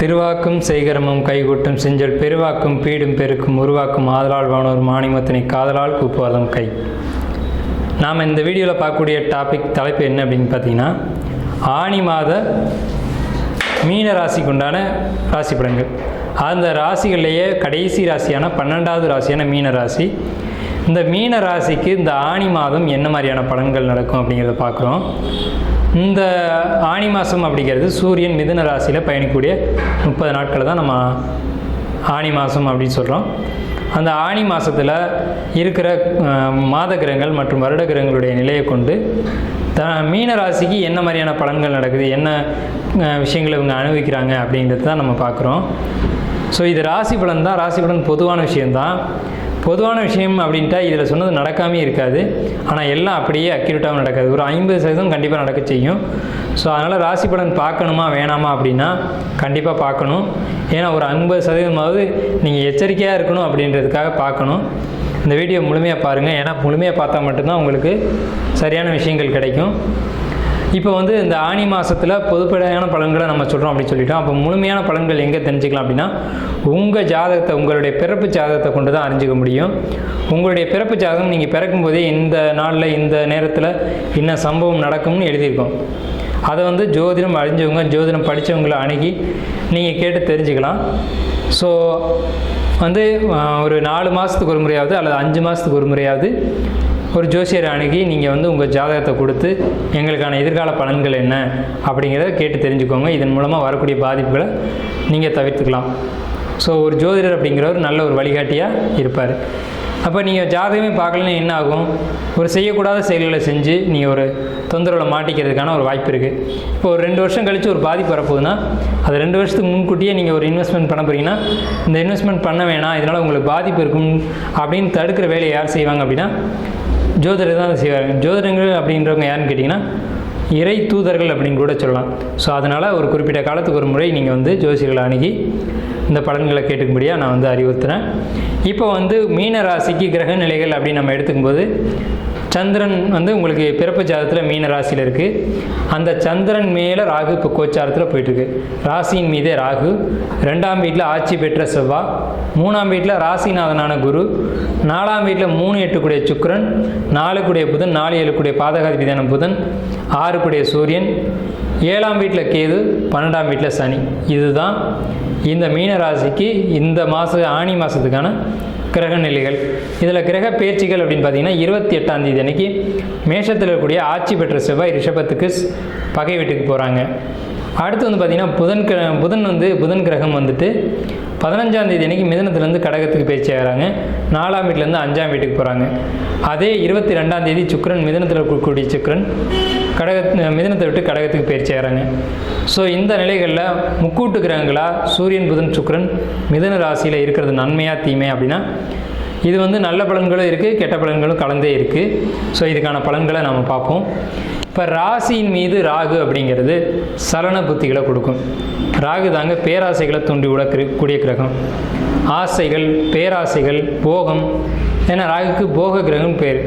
திருவாக்கும் செய்கரமும் கைகூட்டும் செஞ்சல் பெருவாக்கும் பீடும் பெருக்கும் உருவாக்கும் ஆதலால் வானோர் மானிமத்தினை காதலால் கூப்புவதம் கை. நாம் இந்த வீடியோவில் பார்க்கக்கூடிய டாபிக் தலைப்பு என்ன அப்படின்னு பார்த்தீங்கன்னா ஆணி மாத மீன ராசிக்கு உண்டான ராசி பலன்கள் அந்த ராசிகள்லேயே கடைசி ராசியான பன்னெண்டாவது ராசியான மீன ராசி. இந்த மீன ராசிக்கு இந்த ஆணி மாதம் என்ன மாதிரியான பலன்கள் நடக்கும் அப்படிங்கிறத பார்க்குறோம். இந்த ஆணி மாதம் அப்படிங்கிறது சூரியன் மிதுன ராசியில் பயணிக்கக்கூடிய முப்பது நாட்களை தான் நம்ம ஆணி மாதம் அப்படின்னு சொல்கிறோம் அந்த ஆணி மாதத்தில் இருக்கிற மாத கிரகங்கள் மற்றும் வருட கிரகங்களுடைய நிலையை கொண்டு த மீன ராசிக்கு என்ன மாதிரியான பலன்கள் நடக்குது என்ன விஷயங்களை இவங்க அனுபவிக்கிறாங்க அப்படிங்கிறது தான் நம்ம பார்க்குறோம். ஸோ இது ராசி பலன் தான். ராசி பலன் பொதுவான விஷயம்தான். பொதுவான விஷயம் அப்படின்ட்டா இதில் சொன்னது நடக்காமே இருக்காது. ஆனால் எல்லாம் அப்படியே அக்யூரேட்டாகவும் நடக்காது. ஒரு ஐம்பது சதவீதம் கண்டிப்பாக நடக்க செய்யும். ஸோ அதனால் ராசி பலன் பார்க்கணுமா வேணாமா அப்படின்னா கண்டிப்பாக பார்க்கணும். ஏன்னா ஒரு ஐம்பது சதவீதமாவது நீங்கள் எச்சரிக்கையாக இருக்கணும் அப்படின்றதுக்காக பார்க்கணும். இந்த வீடியோ முழுமையாக பாருங்கள் ஏன்னா முழுமையாக பார்த்தா மட்டும்தான் உங்களுக்கு சரியான விஷயங்கள் கிடைக்கும். இப்போ வந்து இந்த ஆணி மாதத்தில் பொதுப்படையான பலன்களை நம்ம சொல்கிறோம் அப்படின்னு சொல்லிட்டோம். அப்போ முழுமையான பலன்கள் எங்கே தெரிஞ்சுக்கலாம் அப்படின்னா உங்கள் ஜாதகத்தை உங்களுடைய பிறப்பு ஜாதகத்தை கொண்டு தான் அறிஞ்சிக்க முடியும். உங்களுடைய பிறப்பு ஜாதகம் நீங்கள் பிறக்கும்போதே இந்த நாளில் இந்த நேரத்தில் என்ன சம்பவம் நடக்கும்னு எழுதியிருக்கோம். அதை வந்து ஜோதிடம் அறிஞ்சவங்க ஜோதிடம் படித்தவங்களை அணுகி நீங்கள் கேட்டு தெரிஞ்சுக்கலாம். ஸோ வந்து ஒரு நாலு மாதத்துக்கு ஒரு முறையாவது அல்லது அஞ்சு மாதத்துக்கு ஒரு முறையாவது ஒரு ஜோசியர் அணுகி நீங்கள் வந்து உங்கள் ஜாதகத்தை கொடுத்து எங்களுக்கான எதிர்கால பலன்கள் என்ன அப்படிங்கிறத கேட்டு தெரிஞ்சுக்கோங்க. இதன் மூலமாக வரக்கூடிய பாதிப்புகளை நீங்கள் தவிர்த்துக்கலாம். ஸோ ஒரு ஜோதிடர் அப்படிங்கிறவர் நல்ல ஒரு வழிகாட்டியாக இருப்பார். அப்போ நீங்கள் ஜாதகமே பார்க்கலன்னு என்ன ஆகும்? ஒரு செய்யக்கூடாத செயல்களை செஞ்சு நீங்கள் ஒரு தொந்தரவில் மாட்டிக்கிறதுக்கான ஒரு வாய்ப்பு இருக்குது இப்போ ஒரு ரெண்டு வருஷம் கழித்து ஒரு பாதிப்பு வரப்போகுதுன்னா அது ரெண்டு வருஷத்துக்கு முன்கூட்டியே நீங்கள் ஒரு இன்வெஸ்ட்மெண்ட் பண்ண போகிறீங்கன்னா இந்த இன்வெஸ்ட்மெண்ட் பண்ண வேணாம் இதனால் உங்களுக்கு பாதிப்பு இருக்கும் அப்படின்னு தடுக்கிற வேலையை யார் செய்வாங்க அப்படின்னா ஜோதிடர் தான் செய்வாங்க. ஜோதிடங்கள் அப்படின்றவங்க யாருன்னு கேட்டிங்கன்னா இறை தூதர்கள் அப்படின்னு கூட சொல்லலாம். ஸோ அதனால் ஒரு குறிப்பிட்ட காலத்துக்கு ஒரு முறை நீங்கள் வந்து ஜோசியர்களை அணுகி இந்த பலன்களை கேட்டுக்கும்படியாக நான் வந்து அறிவுறுத்துகிறேன் இப்போ வந்து மீன ராசிக்கு கிரக நிலைகள் அப்படின்னு நம்ம எடுத்துக்கும்போது சந்திரன் வந்து உங்களுக்கு பிறப்பு ஜாதகத்தில் மீன ராசியில் இருக்குது அந்த சந்திரன் மேலே ராகு இப்போ கோச்சாரத்தில் போயிட்டுருக்கு. ராசியின் மீதே ராகு. ரெண்டாம் வீட்டில் ஆட்சி பெற்ற செவ்வாய் மூணாம் வீட்டில் ராசிநாதனான குரு. நாலாம் வீட்டில் மூணு எட்டுக்குடைய சுக்கரன். நாலு கூடிய புதன் நாலு ஏழு கூடிய பாதகாதிபதியான புதன். ஆறு கூடிய சூரியன். ஏழாம் வீட்டில் கேது பன்னெண்டாம் வீட்டில் சனி. இதுதான் இந்த மீன ராசிக்கு இந்த மாத ஆணி மாதத்துக்கான கிரக நிலைகள் இதில் கிரக பேச்சுகள் அப்படின்னு பார்த்தீங்கன்னா இருபத்தி எட்டாம் தேதி அன்னைக்கு மேஷத்தில் இருக்கக்கூடிய ஆட்சி பெற்ற செவ்வாய் ரிஷபத்துக்கு பகை வீட்டுக்கு போகிறாங்க அடுத்து வந்து பார்த்திங்கன்னா புதன் கிர புதன் வந்து புதன் கிரகம் வந்துட்டு பதினஞ்சாம் தேதி அன்னைக்கு மிதனத்துலேருந்து கடகத்துக்கு பயிற்சி ஆகிறாங்க நாலாம் வீட்டிலேருந்து அஞ்சாம் வீட்டுக்கு போகிறாங்க அதே இருபத்தி ரெண்டாம் தேதி சுக்கரன் மிதனத்தில் இருக்கக்கூடிய சுக்கரன் கடக மிதனத்தை விட்டு கடகத்துக்கு பயிற்சி ஆகிறாங்க ஸோ இந்த நிலைகளில் முக்கூட்டு கிரகங்களாக சூரியன் புதன் சுக்கரன் மிதன ராசியில் இருக்கிறது நன்மையாக தீமை அப்படின்னா இது வந்து நல்ல பலன்களும் இருக்குது கெட்ட பலன்களும் கலந்தே இருக்குது ஸோ இதுக்கான பலன்களை நம்ம பார்ப்போம். இப்போ ராசியின் மீது ராகு அப்படிங்கிறது சலன புத்திகளை கொடுக்கும். ராகு தாங்க பேராசைகளை தூண்டி விட கூடிய கிரகம். ஆசைகள் பேராசைகள் போகம். ஏன்னா ராகுக்கு போக கிரகம் பேர்.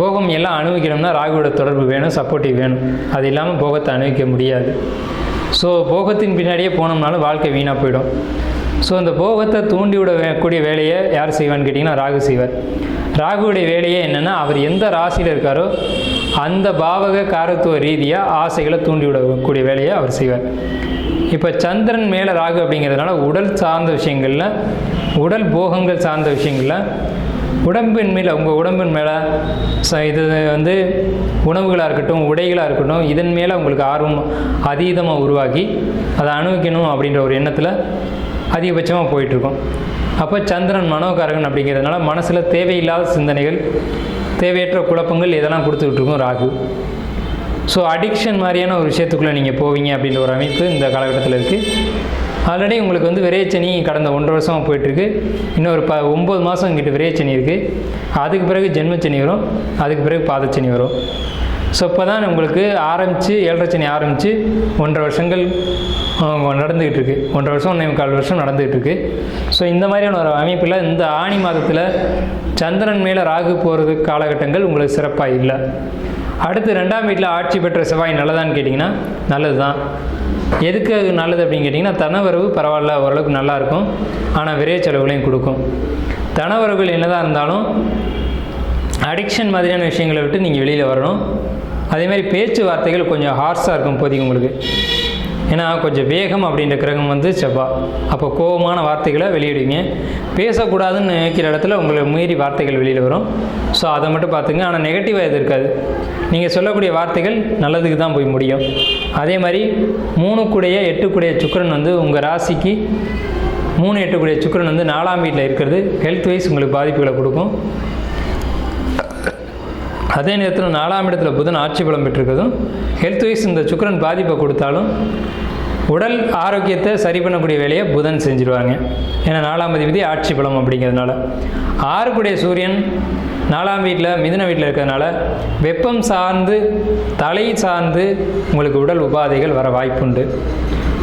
போகம் எல்லாம் அனுபவிக்கணும்னா ராகுவோட தொடர்பு வேணும் சப்போர்ட்டிவ் வேணும். அது இல்லாமல் போகத்தை அனுபவிக்க முடியாது. ஸோ போகத்தின் பின்னாடியே போனோம்னாலும் வாழ்க்கை வீணாக போயிடும். ஸோ இந்த போகத்தை தூண்டி கூடிய வேலையை யார் செய்வான்னு கேட்டிங்கன்னா ராகு செய்வார். ராகுவுடைய வேலையே என்னென்னா அவர் எந்த ராசியில் இருக்காரோ அந்த பாவக காரத்துவ ரீதியாக ஆசைகளை தூண்டி விடக்கூடிய வேலையை அவர் செய்வார். இப்போ சந்திரன் மேலே ராகு அப்படிங்கிறதுனால உடல் சார்ந்த விஷயங்களில் உடல் போகங்கள் சார்ந்த விஷயங்களில் உடம்பின் மேலே உங்கள் உடம்பின் மேலே ச இது வந்து உணவுகளாக இருக்கட்டும் உடைகளாக இருக்கட்டும் இதன் மேலே உங்களுக்கு ஆர்வம் அதீதமாக உருவாக்கி அதை அணுவிக்கணும் அப்படின்ற ஒரு எண்ணத்தில் அதிகபட்சமாக போயிட்டுருக்கோம். அப்போ சந்திரன் மனோகாரகன் அப்படிங்கிறதுனால மனசில் தேவையில்லாத சிந்தனைகள் தேவையற்ற குழப்பங்கள் இதெல்லாம் கொடுத்துக்கிட்டு இருக்கும் ராகு. ஸோ அடிக்ஷன் மாதிரியான ஒரு விஷயத்துக்குள்ளே நீங்கள் போவீங்க அப்படின்ற ஒரு அமைப்பு இந்த காலகட்டத்தில் இருக்குது ஆல்ரெடி உங்களுக்கு வந்து விரைச்சனி கடந்த ஒன்றரை வருஷமாக போயிட்டுருக்கு. இன்னொரு ப ஒம்பது மாதம் இங்கிட்ட விரைச்சனி இருக்குது அதுக்கு பிறகு ஜென்மச்சனி வரும். அதுக்கு பிறகு பாதச்சனி வரும். ஸோ இப்போ தான் உங்களுக்கு ஆரம்பித்து ஏழரை சனி ஆரம்பித்து ஒன்றரை வருஷங்கள் நடந்துக்கிட்டு இருக்கு ஒன்றரை வருஷம் ஒன்றே கால் வருஷம் நடந்துகிட்டு இருக்கு ஸோ இந்த மாதிரியான ஒரு அமைப்பில் இந்த ஆணி மாதத்தில் சந்திரன் மேலே ராகு போகிறது காலகட்டங்கள் உங்களுக்கு சிறப்பாக இல்லை. அடுத்து ரெண்டாம் வீட்டில் ஆட்சி பெற்ற செவ்வாய் நல்லதான்னு கேட்டிங்கன்னா நல்லது தான் எதுக்கு அது நல்லது அப்படின்னு கேட்டிங்கன்னா தனவரவு பரவாயில்ல ஓரளவுக்கு நல்லாயிருக்கும் ஆனால் விரைய செலவுகளையும் கொடுக்கும். தனவரவுகள் என்னதான் இருந்தாலும் அடிக்ஷன் மாதிரியான விஷயங்களை விட்டு நீங்கள் வெளியில் வரணும். அதேமாதிரி பேச்சுவார்த்தைகள் கொஞ்சம் ஹார்ஸாக இருக்கும் இப்போதைக்கு உங்களுக்கு. ஏன்னா கொஞ்சம் வேகம் அப்படின்ற கிரகம் வந்து செவ்வா. அப்போ கோபமான வார்த்தைகளை வெளியிடுவீங்க. பேசக்கூடாதுன்னு நினைக்கிற இடத்துல உங்களை மீறி வார்த்தைகள் வெளியில் வரும். ஸோ அதை மட்டும் பார்த்துங்க. ஆனால் நெகட்டிவாக எது இருக்காது. நீங்கள் சொல்லக்கூடிய வார்த்தைகள் நல்லதுக்கு தான் போய் முடியும். அதே மாதிரி மூணு கூடைய எட்டுக்குடைய சுக்கிரன் வந்து உங்கள் ராசிக்கு மூணு எட்டுக்குடைய சுக்கிரன் வந்து நாலாம் வீட்டில் இருக்கிறது. ஹெல்த் வைஸ் உங்களுக்கு பாதிப்புகளை கொடுக்கும். அதே நேரத்தில் நாலாம் இடத்துல புதன் ஆட்சி பலம் பெற்றிருக்கிறதும் ஹெல்த் வைஸ் இந்த சுக்கிரன் பாதிப்பை கொடுத்தாலும் உடல் ஆரோக்கியத்தை சரி பண்ணக்கூடிய வேலையை புதன் செஞ்சுருவாங்க. ஏன்னா நாலாம் அதிபதி ஆட்சி பலம் அப்படிங்கிறதுனால. ஆறுக்குடைய சூரியன் நாலாம் வீட்டில் மிதுன வீட்டில் இருக்கிறதுனால வெப்பம் சார்ந்து தலை சார்ந்து உங்களுக்கு உடல் உபாதைகள் வர வாய்ப்புண்டு.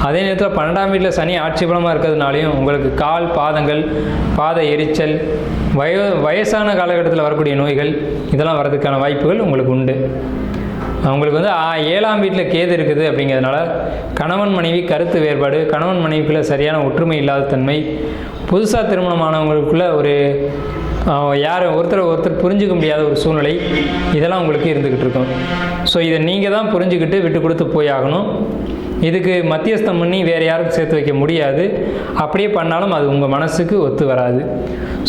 அதே நேரத்தில் பன்னெண்டாம் வீட்டில் சனி ஆட்சி பலமாக இருக்கிறதுனாலையும் உங்களுக்கு கால் பாதங்கள் பாத எரிச்சல் வய வயசான காலகட்டத்தில் வரக்கூடிய நோய்கள் இதெல்லாம் வர்றதுக்கான வாய்ப்புகள் உங்களுக்கு உண்டு. அவங்களுக்கு வந்து ஏழாம் வீட்டில் கேது இருக்குது அப்படிங்கிறதுனால கணவன் மனைவி கருத்து வேறுபாடு கணவன் மனைவிக்குள்ளே சரியான ஒற்றுமை இல்லாத தன்மை புதுசாக திருமணமானவங்களுக்குள்ள ஒரு யார்? ஒருத்தரை ஒருத்தர் ஒருத்தர் புரிஞ்சுக்க முடியாத ஒரு சூழ்நிலை இதெல்லாம் உங்களுக்கு இருந்துக்கிட்டு இருக்கும். ஸோ இதை நீங்கள் தான் புரிஞ்சுக்கிட்டு விட்டு கொடுத்து போய் ஆகணும். இதுக்கு மத்தியஸ்தம் பண்ணி வேறு யாருக்கும் சேர்த்து வைக்க முடியாது. அப்படியே பண்ணாலும் அது உங்கள் மனசுக்கு ஒத்து வராது.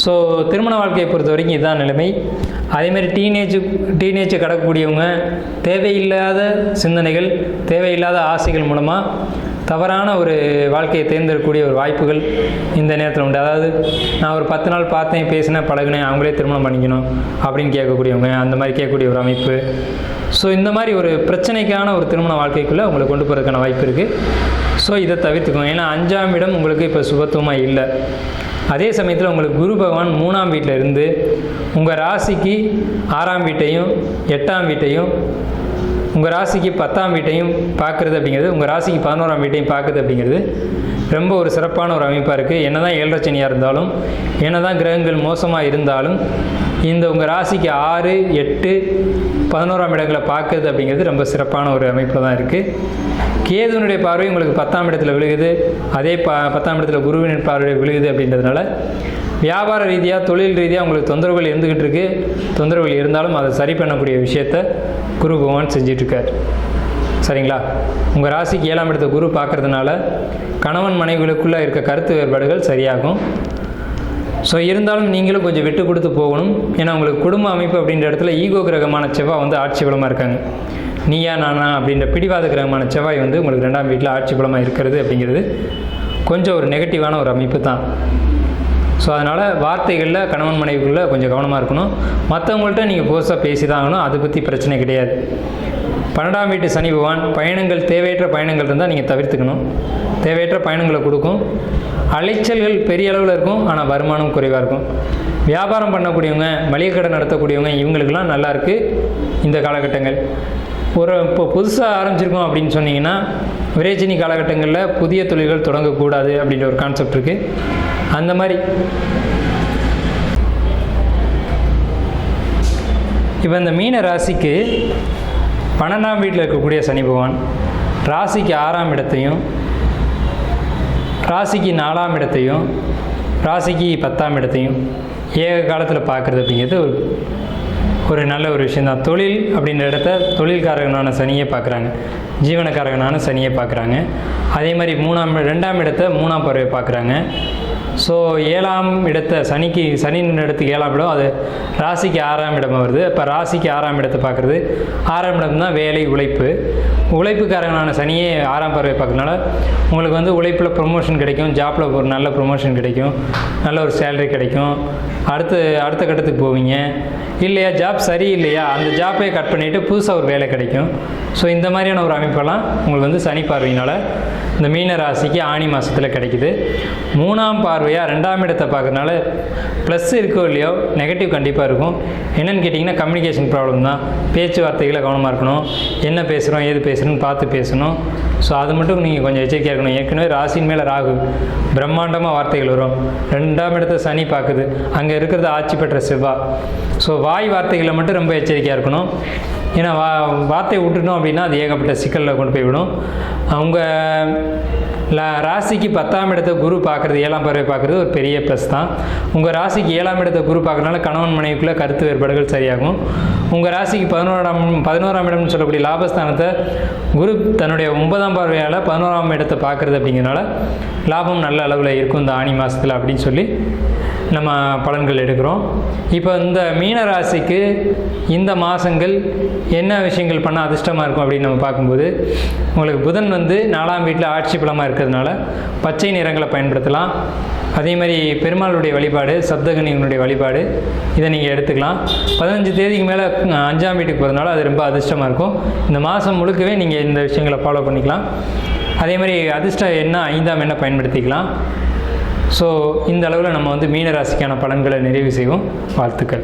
ஸோ திருமண வாழ்க்கையை பொறுத்த வரைக்கும் இதுதான் நிலைமை. அதேமாரி டீனேஜ் டீனேஜை கடக்கக்கூடியவங்க தேவையில்லாத சிந்தனைகள் தேவையில்லாத ஆசைகள் மூலமாக தவறான ஒரு வாழ்க்கையை தேர்ந்தெடுக்கக்கூடிய ஒரு வாய்ப்புகள் இந்த நேரத்தில் உண்டு. அதாவது நான் ஒரு பத்து நாள் பார்த்தேன் பேசினேன் பழகினேன் அவங்களே திருமணம் பண்ணிக்கணும் அப்படின்னு கேட்கக்கூடியவங்க அந்த மாதிரி கேட்கக்கூடிய ஒரு அமைப்பு. ஸோ இந்த மாதிரி ஒரு பிரச்சனைக்கான ஒரு திருமண வாழ்க்கைக்குள்ளே உங்களை கொண்டு போகிறதுக்கான வாய்ப்பு இருக்குது ஸோ இதை தவிர்த்துக்கோங்க. ஏன்னா அஞ்சாம் இடம் உங்களுக்கு இப்போ சுபத்துவமாக இல்லை. அதே சமயத்தில் உங்களுக்கு குரு பகவான் மூணாம் வீட்டில் இருந்து உங்கள் ராசிக்கு ஆறாம் வீட்டையும் எட்டாம் வீட்டையும் உங்கள் ராசிக்கு பத்தாம் வீட்டையும் பார்க்குறது அப்படிங்கிறது உங்கள் ராசிக்கு பதினோராம் வீட்டையும் பார்க்குறது அப்படிங்கிறது ரொம்ப ஒரு சிறப்பான ஒரு அமைப்பாக இருக்குது என்ன தான் ஏழரச்சனியாக இருந்தாலும் என்ன தான் கிரகங்கள் மோசமாக இருந்தாலும் இந்த உங்கள் ராசிக்கு ஆறு எட்டு பதினோராம் இடங்களை பார்க்குறது அப்படிங்கிறது ரொம்ப சிறப்பான ஒரு அமைப்பில் தான் இருக்குது கேதுவனுடைய பார்வை உங்களுக்கு பத்தாம் இடத்துல விழுகுது. அதே ப பத்தாம் இடத்துல குருவின் பார்வை விழுகுது அப்படின்றதுனால வியாபார ரீதியாக தொழில் ரீதியாக உங்களுக்கு தொந்தரவுகள் இருந்துக்கிட்டு இருக்கு. தொந்தரவுகள் இருந்தாலும் அதை சரி பண்ணக்கூடிய விஷயத்த குரு பகவான் செஞ்சிட்ருக்கார். சரிங்களா? உங்கள் ராசிக்கு ஏழாம் இடத்த குரு பார்க்கறதுனால கணவன் மனைவிகளுக்குள்ளே இருக்க கருத்து வேறுபாடுகள் சரியாகும். ஸோ இருந்தாலும் நீங்களும் கொஞ்சம் விட்டு கொடுத்து போகணும். ஏன்னா உங்களுக்கு குடும்ப அமைப்பு அப்படின்ற இடத்துல ஈகோ கிரகமான செவ்வாய் வந்து ஆட்சி பலமாக இருக்காங்க. நீயா நானா அப்படின்ற பிடிவாத கிரகமான செவ்வாய் வந்து உங்களுக்கு ரெண்டாம் வீட்டில் ஆட்சி பலமாக இருக்கிறது அப்படிங்கிறது கொஞ்சம் ஒரு நெகட்டிவான ஒரு அமைப்பு தான். ஸோ அதனால் வார்த்தைகளில் கணவன் மனைவிக்குள்ளே கொஞ்சம் கவனமாக இருக்கணும். மற்றவங்கள்ட்ட நீங்கள் புதுசாக பேசி தான் ஆகணும். அதை பற்றி பிரச்சனை கிடையாது. பன்னெண்டாம் வீட்டு சனி பகவான் பயணங்கள் தேவையற்ற பயணங்கள் இருந்தால் நீங்கள் தவிர்த்துக்கணும். தேவையற்ற பயணங்களை கொடுக்கும். அலைச்சல்கள் பெரிய அளவில் இருக்கும் ஆனால் வருமானம் குறைவாக இருக்கும். வியாபாரம் பண்ணக்கூடியவங்க மளிகை கடை நடத்தக்கூடியவங்க இவங்களுக்கெல்லாம் நல்லாயிருக்கு இந்த காலகட்டங்கள். ஒரு இப்போ புதுசாக ஆரம்பிச்சிருக்கோம் அப்படின்னு சொன்னீங்கன்னா விரேச்சினி காலகட்டங்களில் புதிய தொழில்கள் தொடங்கக்கூடாது அப்படின்ற ஒரு கான்செப்ட் இருக்குது அந்த மாதிரி. இப்போ இந்த மீன ராசிக்கு பன்னெண்டாம் வீட்டில் இருக்கக்கூடிய சனி பகவான் ராசிக்கு ஆறாம் இடத்தையும் ராசிக்கு நாலாம் இடத்தையும் ராசிக்கு பத்தாம் இடத்தையும் ஏக காலத்தில் பார்க்குறது அப்படிங்கிறது ஒரு ஒரு நல்ல ஒரு விஷயந்தான் தொழில் அப்படின்ற இடத்த தொழில்காரகனான சனியை பார்க்குறாங்க. ஜீவனக்காரகனான சனியை பார்க்குறாங்க. அதே மாதிரி மூணாம் ரெண்டாம் இடத்த மூணாம் பறவை பார்க்குறாங்க. ஸோ ஏழாம் இடத்தை சனிக்கு சனி இடத்துக்கு ஏழாம் இடம் அது ராசிக்கு ஆறாம் இடம் வருது. இப்போ ராசிக்கு ஆறாம் இடத்தை பார்க்குறது. ஆறாம் இடம் தான் வேலை உழைப்பு. உழைப்புக்காரங்களான சனியே ஆறாம் பார்வை பார்க்கறதுனால உங்களுக்கு வந்து உழைப்பில் ப்ரொமோஷன் கிடைக்கும். ஜாப்பில் ஒரு நல்ல ப்ரொமோஷன் கிடைக்கும். நல்ல ஒரு சேலரி கிடைக்கும். அடுத்து அடுத்த கட்டத்துக்கு போவீங்க. இல்லையா ஜாப் சரியில்லையா? அந்த ஜாப்பை கட் பண்ணிவிட்டு புதுசாக ஒரு வேலை கிடைக்கும். ஸோ இந்த மாதிரியான ஒரு அமைப்பெல்லாம் உங்களுக்கு வந்து சனி பார்வையினால் இந்த மீன ராசிக்கு ஆணி மாதத்தில் கிடைக்குது. மூணாம் பார்வை பார்வையாக ரெண்டாம் இடத்தை பார்க்கறனால ப்ளஸ் இருக்கோ இல்லையோ நெகட்டிவ் கண்டிப்பாக இருக்கும். என்னென்னு கேட்டிங்கன்னா கம்யூனிகேஷன் ப்ராப்ளம் தான். பேச்சுவார்த்தைகளை கவனமாக இருக்கணும். என்ன பேசுகிறோம் ஏது பேசுகிறோன்னு பார்த்து பேசணும். ஸோ அது மட்டும் நீங்கள் கொஞ்சம் எச்சரிக்கையாக இருக்கணும். ஏற்கனவே ராசியின் மேலே ராகு பிரம்மாண்டமாக வார்த்தைகள் வரும். ரெண்டாம் இடத்தை சனி பார்க்குது. அங்கே இருக்கிறது ஆட்சி பெற்ற செவ்வா. ஸோ வாய் வார்த்தைகளை மட்டும் ரொம்ப எச்சரிக்கையாக இருக்கணும். ஏன்னா வா வார்த்தையை விட்டுட்டோம் அப்படின்னா அது ஏகப்பட்ட சிக்கலில் கொண்டு போய் விடும். அவங்க ல ராசிக்கு பத்தாம் இடத்தை குரு பார்க்குறது ஏழாம் பறவை பார்க்குறது ஒரு பெரிய ப்ளஸ் தான். உங்கள் ராசிக்கு ஏழாம் இடத்தை குரு பார்க்குறதுனால கணவன் மனைவிக்குள்ளே கருத்து வேறுபாடுகள் சரியாகும். உங்கள் ராசிக்கு பதினோராம் பதினோராம் இடம்னு சொல்லக்கூடிய லாபஸ்தானத்தை குரு தன்னுடைய ஒன்பதாம் பார்வையால் பதினோராம் இடத்தை பார்க்குறது அப்படிங்கிறனால லாபம் நல்ல அளவில் இருக்கும் இந்த ஆணி மாதத்தில் அப்படின்னு சொல்லி நம்ம பலன்கள் எடுக்கிறோம். இப்போ இந்த மீன ராசிக்கு இந்த மாதங்கள் என்ன விஷயங்கள் பண்ணால் அதிர்ஷ்டமாக இருக்கும் அப்படின்னு நம்ம பார்க்கும்போது உங்களுக்கு புதன் வந்து நாலாம் வீட்டில் ஆட்சி பலமாக இருக்கிறதுனால பச்சை நிறங்களை பயன்படுத்தலாம். அதே மாதிரி பெருமாளுடைய வழிபாடு சப்தகனிகளுடைய வழிபாடு இதை நீங்கள் எடுத்துக்கலாம். பதினஞ்சு தேதிக்கு மேலே அஞ்சாம் வீட்டுக்கு போகிறதுனால அது ரொம்ப அதிர்ஷ்டமாக இருக்கும். இந்த மாதம் முழுக்கவே நீங்கள் இந்த விஷயங்களை ஃபாலோ பண்ணிக்கலாம். அதே மாதிரி அதிர்ஷ்டம் என்ன ஐந்தாம் எண்ணை பயன்படுத்திக்கலாம். ஸோ இந்த அளவில் நம்ம வந்து மீன ராசிக்கான பலன்களை நிறைவு செய்வோம். வாழ்த்துக்கள்.